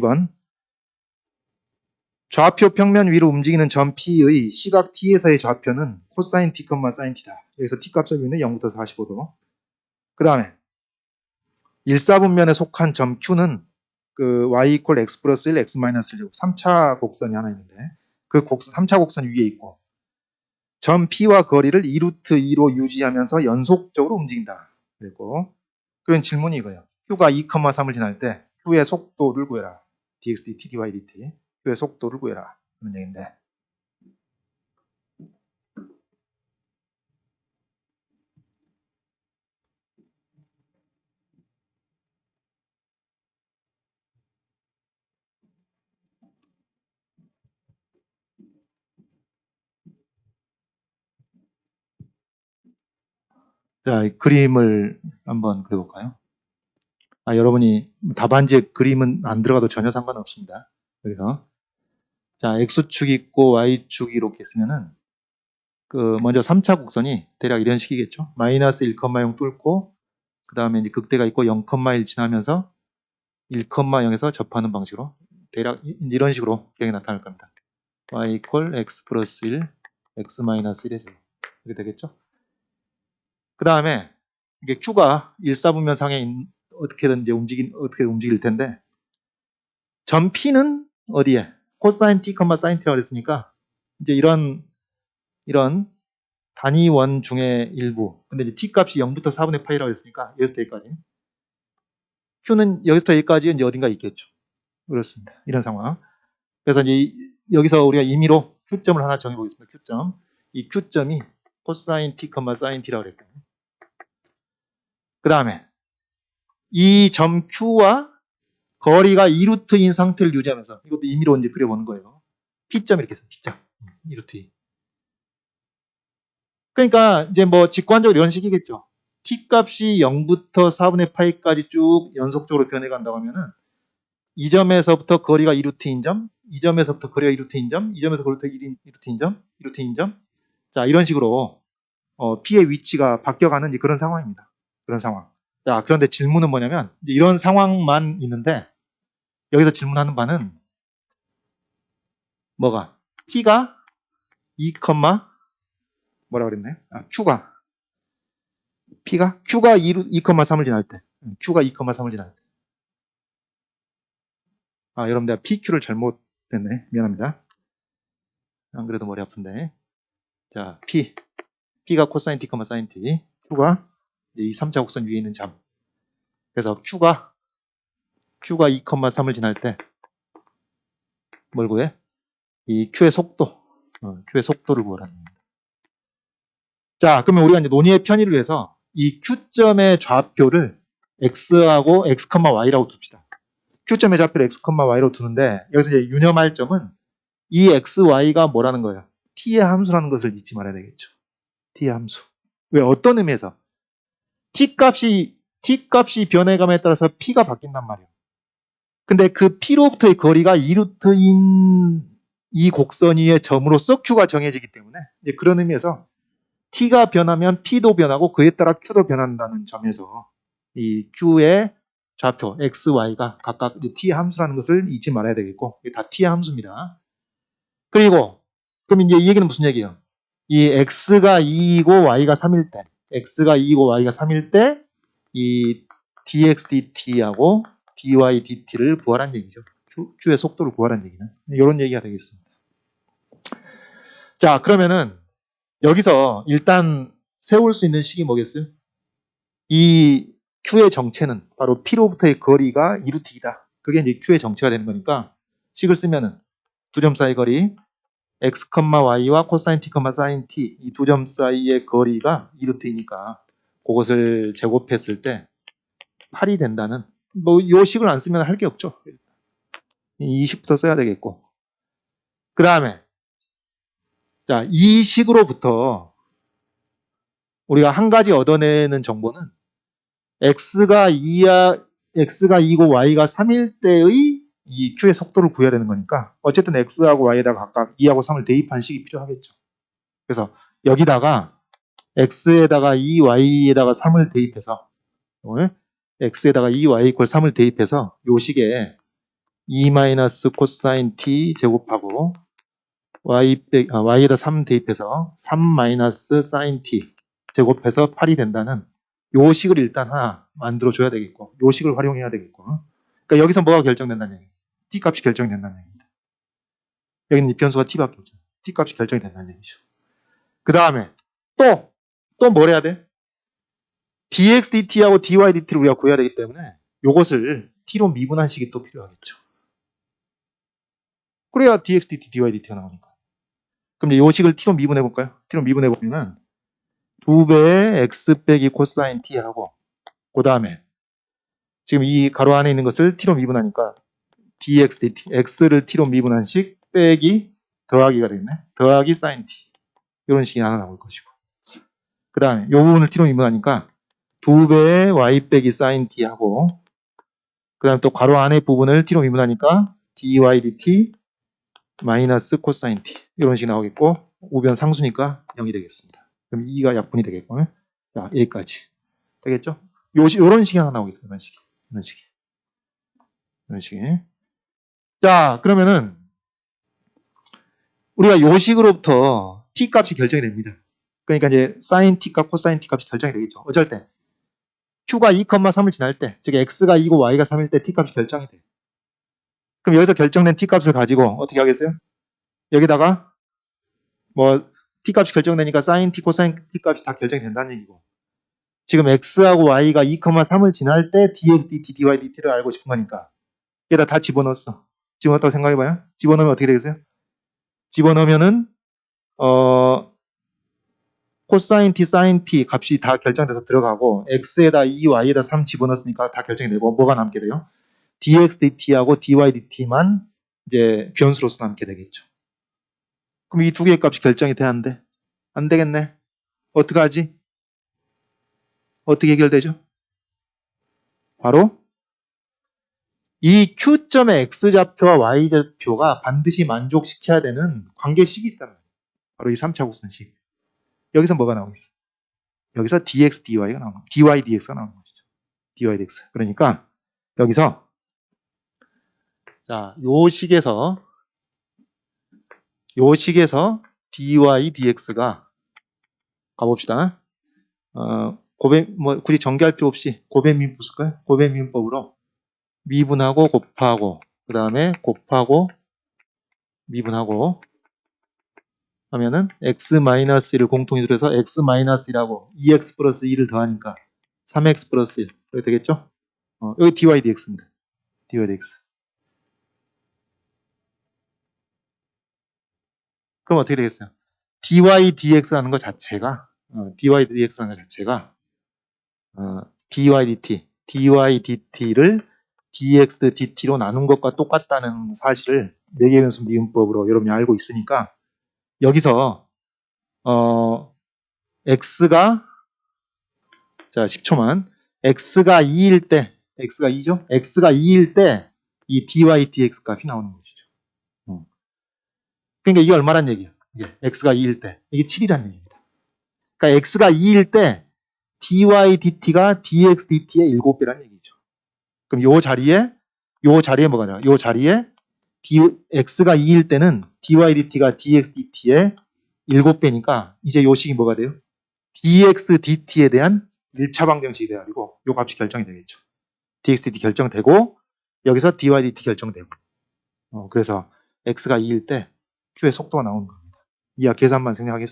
2번 좌표 평면 위로 움직이는 점 P의 시각 T에서의 좌표는 코사인 T, 사인 T다. 여기서 T 값을 비는 0부터 45도. 그 다음에 1사분면에 속한 점 Q는 그 y 이퀄 x 플러스 1, x 마이너스 1 3차 곡선이 하나 있는데 그 곡선, 3차 곡선 위에 있고 점 P와 거리를 2루트 2로 유지하면서 연속적으로 움직인다. 그리고 그런 질문이 이거예요. Q가 2,3을 지날 때 Q의 속도를 구해라. Dx, dt, dy, dt. Q의 속도를 구해라. 그런 얘기인데 자, 이 그림을 한번 그려볼까요? 아, 여러분이 답안지에 그림은 안 들어가도 전혀 상관없습니다. 여기서. 자, X축 있고 Y축 이렇게 있으면은, 그, 먼저 3차 곡선이 대략 이런 식이겠죠? 마이너스 1,0 뚫고, 그 다음에 이제 극대가 있고 0,1 지나면서 1,0에서 접하는 방식으로, 대략 이- 이런 식으로 기억이 나타날 겁니다. Y 이퀄 X 플러스 1, X 마이너스 1에서 이렇게 되겠죠? 그 다음에 이게 Q가 일사분면 상에 있- 어떻게든 이제 움직인 어떻게 움직일 텐데 점 P는 어디에? 코사인 T, 사인 T라고 그랬으니까 이제 이런 이런 단위원 중에 일부. 근데 이제 T 값이 0부터 4분의 파이라고 했으니까 여기서부터 여기까지. Q는 여기서부터 여기까지 이제 어딘가 있겠죠. 그렇습니다. 이런 상황. 그래서 이제 이- 여기서 우리가 임의로 Q점을 하나 정해보겠습니다. Q점. 이 Q점이 코사인 T, 사인 T라고 그랬거든요. 그 다음에 이 점 Q와 거리가 2루트인 상태를 유지하면서 이것도 임의로 이제 그려보는 거예요. P점 이렇게 해서 P점 2루트 2. 그러니까 이제 뭐 직관적으로 이런 식이겠죠. T 값이 0부터 4분의 파이까지 쭉 연속적으로 변해간다고 하면은 이 점에서부터 거리가 2루트인 점, 이 점에서부터 거리가 2루트인 점, 이 점에서 거리가 2루트인 점, 2루트인 점. 자 이런 식으로 어, P의 위치가 바뀌어가는 그런 상황입니다. 그런 상황. 자, 그런데 질문은 뭐냐면, 이런 상황만 있는데, 여기서 질문하는 바는, 뭐가? P가 2, 뭐라 그랬네? 아, Q가. P가? Q가 2, 2,3을 지날 때. 음, Q가 2,3을 지날 때. 아, 여러분, 내가 PQ를 잘못했네. 미안합니다. 안 그래도 머리 아픈데. 자, P. P가 코사인 T, 사인 T. Q가 이 3차 곡선 위에 있는 점. 그래서 Q가 Q가 2,3을 지날 때 뭘 구해? 이 Q의 속도, 어, Q의 속도를 구하라는 겁니다. 자, 그러면 우리가 이제 논의의 편의를 위해서 이 Q점의 좌표를 X하고 X, Y라고 둡시다. Q점의 좌표를 X, Y로 두는데 여기서 이제 유념할 점은 이 X, Y가 뭐라는 거예요? T의 함수라는 것을 잊지 말아야 되겠죠. T의 함수. 왜 어떤 의미에서? T 값이 t 값이 변해감에 따라서 p가 바뀐단 말이에요. 근데 그 p로부터의 거리가 2루트인 이 곡선 위의 점으로서 q가 정해지기 때문에 이제 그런 의미에서 t가 변하면 p도 변하고 그에 따라 q도 변한다는 점에서 이 q의 좌표 x, y가 각각 t의 함수라는 것을 잊지 말아야 되겠고 이게 다 t의 함수입니다. 그리고 그럼 이제 이 얘기는 무슨 얘기예요? 이 x가 2이고 y가 3일 때 x가 2이고 y가 3일 때 이 dx dt하고 dy dt를 구하라는 얘기죠. Q, Q의 속도를 구하라는 얘기는 이런 얘기가 되겠습니다. 자 그러면은 여기서 일단 세울 수 있는 식이 뭐겠어요? 이 Q의 정체는 바로 P로부터의 거리가 2루트이다. 그게 이제 Q의 정체가 되는 거니까 식을 쓰면은 두점 사이 거리 x, y와 코사인 t, 사인 t 이 두 점 사이의 거리가 2루트이니까 그것을 제곱했을 때 8이 된다는 뭐 요 식을 안 쓰면 할 게 없죠. 이 식부터 써야 되겠고 그 다음에 자, 이 식으로부터 우리가 한 가지 얻어내는 정보는 x가 2야 x가 2고 y가 3일 때의 이 q의 속도를 구해야 되는 거니까 어쨌든 x하고 y에다가 각각 2하고 3을 대입한 식이 필요하겠죠. 그래서 여기다가 x에다가 2, y에다가 3을 대입해서 어? x에다가 2, y 이퀄 3을 대입해서 요 식에 2 마이너스 코사인 t 제곱하고 y 빼, 아, y에다 3 대입해서 3 마이너스 사인 t 제곱해서 8이 된다는 요 식을 일단 하나 만들어 줘야 되겠고 요 식을 활용해야 되겠고 그러니까 여기서 뭐가 결정된다는 얘기예요 t 값이 결정된다는 얘기입니다. 여기는 이 변수가 t밖에 없죠. T 값이 결정이 된다는 얘기죠. 그 다음에 또 또 뭘 해야 돼? dx dt하고 dy dt를 우리가 구해야 되기 때문에 요것을 t로 미분한 식이 또 필요하겠죠. 그래야 dx dt dy dt가 나오니까. 그럼 이제 요 식을 t로 미분해 볼까요? t로 미분해 보면은 2배의 x 빼기 코사인 t하고 그 다음에 지금 이 가로 안에 있는 것을 t로 미분하니까 dx dt x를 t로 미분한 식 빼기 더하기가 되겠네. 더하기 sin t. 이런 식이 하나 나올 것이고. 그 다음에 요 부분을 t로 미분하니까 2배의 y 빼기 sin t하고 그 다음에 또 가로 안에 부분을 t로 미분하니까 dy dt 마이너스 코사인 t. 이런 식이 나오겠고 우변 상수니까 0이 되겠습니다. 그럼 2가 약분이 되겠고 자 여기까지. 되겠죠? 요, 요런 식이 하나 나오겠습니다. 이런 식이. 이런 식이. 이런 식이 자 그러면은 우리가 요 식으로부터 t 값이 결정이 됩니다. 그러니까 이제 sin t 값, 코사인 t 값이 결정이 되겠죠. 어쩔 때 q가 2,3을 지날 때, 즉 x가 2고 y가 3일 때 t 값이 결정이 돼. 그럼 여기서 결정된 t 값을 가지고 어떻게 하겠어요? 여기다가 뭐 t 값이 결정되니까 sin t, 코사인 t 값이 다 결정이 된다는 얘기고 지금 x하고 y가 2,3을 지날 때 dx, dt, dy, dt를 알고 싶은 거니까 여기다 다 집어넣었어. 집어넣었다고 생각해봐요. 집어넣으면 어떻게 되겠어요? 집어넣으면은 어 코사인 t, 사인 t 값이 다 결정돼서 들어가고 x에다 2, y에다 3 집어넣었으니까 다 결정이 되고 뭐가 남게 돼요? dx, dt하고 dy, dt만 이제 변수로서 남게 되겠죠. 그럼 이 두 개의 값이 결정이 돼야 한대? 안 되겠네. 어떻게 하지? 어떻게 해결되죠? 바로 이 Q점의 X좌표와 Y좌표가 반드시 만족시켜야 되는 관계식이 있다는 거예요. 바로 이 3차 곡선식. 여기서 뭐가 나오겠어? 여기서 dx, dy가 나오는 거예요. dy, dx가 나오는 것이죠. dy, dx. 그러니까 여기서 자, 요 식에서 요 식에서 dy, dx가 가봅시다. 어, 고배 뭐 굳이 전개할 필요 없이 고배민법 쓸까요? 고배민법으로 미분하고 곱하고 그 다음에 곱하고 미분하고 하면은 x-1을 공통이로 해서 x-1하고 2x 플러스 2를 더하니까 3x 플러스 1 이렇게 되겠죠? 어, 여기 dy dx입니다. dy dx 그럼 어떻게 되겠어요? dy dx라는 것 자체가 어, dy dx라는 것 자체가 어, dy dt dy dt를 dx dt로 나눈 것과 똑같다는 사실을 매개변수 미분법으로 여러분이 알고 있으니까 여기서 어 x가 자 10초만 x가 2일 때 x가 2죠? x가 2일 때 이 dy dx 값이 나오는 것이죠. 어. 그러니까 이게 얼마란 얘기예요? 이게 x가 2일 때 이게 7이란 얘기입니다. 그러니까 x가 2일 때 dy dt가 dx dt의 7배란 얘기죠. 그럼 요 자리에 요 자리에 뭐가 나요? 요 자리에 d, x가 2일 때는 dy dt가 dx dt의 7배니까 이제 요 식이 뭐가 돼요? dx dt에 대한 1차 방정식이 돼가지고 요 값이 결정이 되겠죠. dx dt 결정되고 여기서 dy dt 결정되고 어, 그래서 x가 2일 때 q의 속도가 나오는 겁니다. 이하 계산만 생략하겠습니다.